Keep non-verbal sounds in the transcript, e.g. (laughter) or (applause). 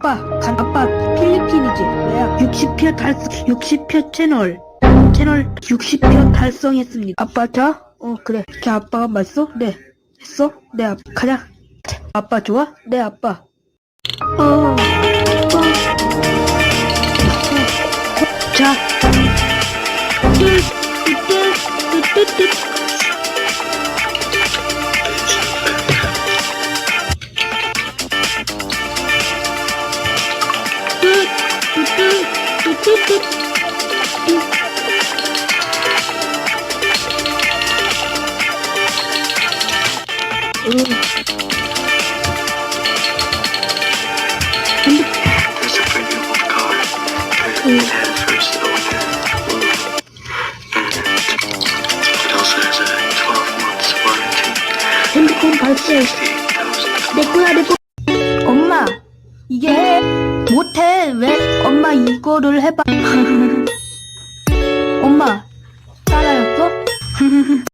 아빠, 간, 아빠, 필리핀이지. 왜야? 60표 달성, 60표 채널. 채널 60표 달성했습니다. 아빠, 자? 어, 그래. 걔 아빠가 맞어? 네. 했어? 네, 아빠. 가자. 아빠 좋아? 네, 아빠. 어, 어. 자. 핸드폰 발생 내꺼야 내꺼 엄마 이게 못해 왜 엄마 이거를 해봐 (laughs) 엄마 따라였어? (laughs)